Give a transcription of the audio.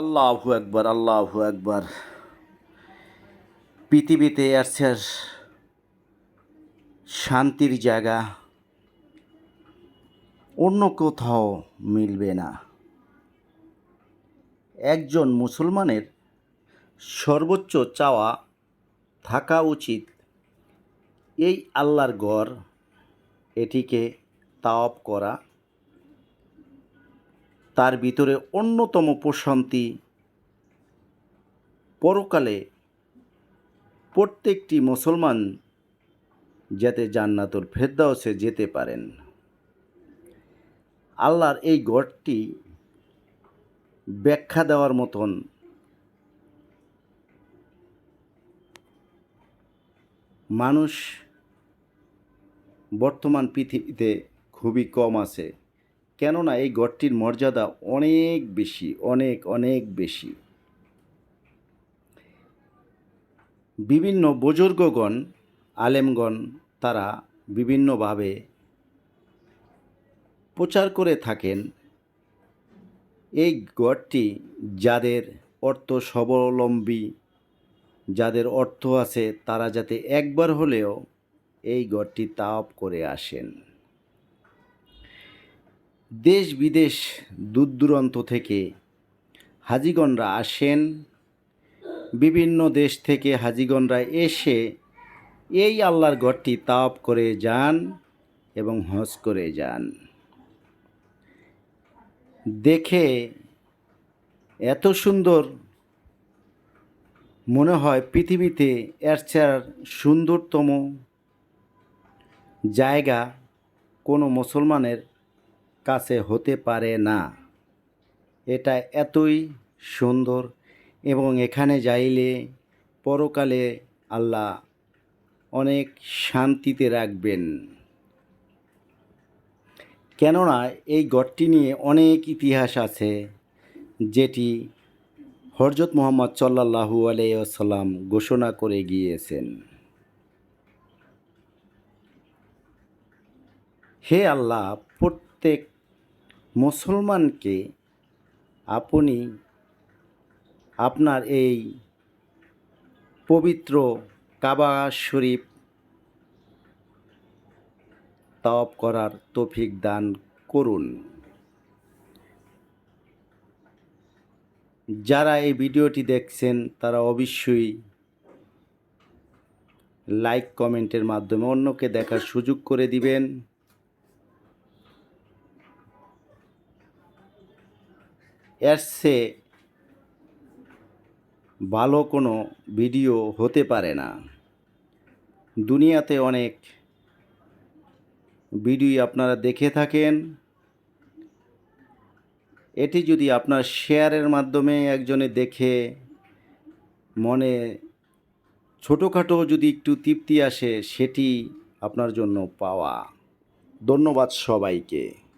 আল্লাহু একবার আল্লাহু একবার পৃথিবীতে আসছে শান্তির জায়গা। অন্য কোথাও মিলবে না। একজন মুসলমানের সর্বোচ্চ চাওয়া থাকা উচিত। এই আল্লাহর গড় এটিকে তাওয়াপ করা তার ভিতরে অন্যতম প্রশান্তি পরকালে প্রত্যেকটি মুসলমান যাতে জান্নাতুল ফেরদাউসে যেতে পারেন। আল্লাহর এই গড়টি ব্যাখ্যা দেওয়ার মতন মানুষ বর্তমান পৃথিবীতে খুবই কম আছে। কেননা এই গড়টির মর্যাদা অনেক বেশি, অনেক অনেক বেশি। বিভিন্ন বুজুর্গগণ, আলেমগণ, তারা বিভিন্নভাবে প্রচার করে থাকেন, এই গড়টি যাদের অর্থ স্বাবলম্বী, যাদের অর্থ আছে তারা যাতে একবার হলেও এই গড়টি তাপ করে আসেন। দেশ বিদেশ দূর দূরান্ত থেকে হাজিগণরা আসেন। বিভিন্ন দেশ থেকে হাজিগণরা এসে এই আল্লাহর ঘরটি তাপ করে যান এবং হজ করে যান। দেখে এত সুন্দর মনে হয় পৃথিবীতে এর সুন্দরতম জায়গা কোনো মুসলমানের কাছে হতে পারে না। এটা এতই সুন্দর এবং এখানে যাইলে পরকালে আল্লাহ অনেক শান্তিতে রাখবেন। কেননা এই গড়টি নিয়ে অনেক ইতিহাস আছে, যেটি হরজত মোহাম্মদ সাল্লাহু আলাইসাল্লাম ঘোষণা করে গিয়েছেন। হে আল্লাহ প্রত্যেক মুসলমানকে আপনি আপনার এই পবিত্র কাবা শরীফ তপ করার তৌফিক দান করুন। যারা এই ভিডিওটি দেখছেন, তারা অবশ্যই লাইক কমেন্টের মাধ্যমে অন্যকে দেখার সুযোগ করে দিবেন। এর ভালো কোনো ভিডিও হতে পারে না। দুনিয়াতে অনেক ভিডিও আপনারা দেখে থাকেন। এটি যদি আপনার শেয়ারের মাধ্যমে একজনে দেখে মনে ছোটোখাটো যদি একটু তৃপ্তি আসে, সেটি আপনার জন্য পাওয়া। ধন্যবাদ সবাইকে।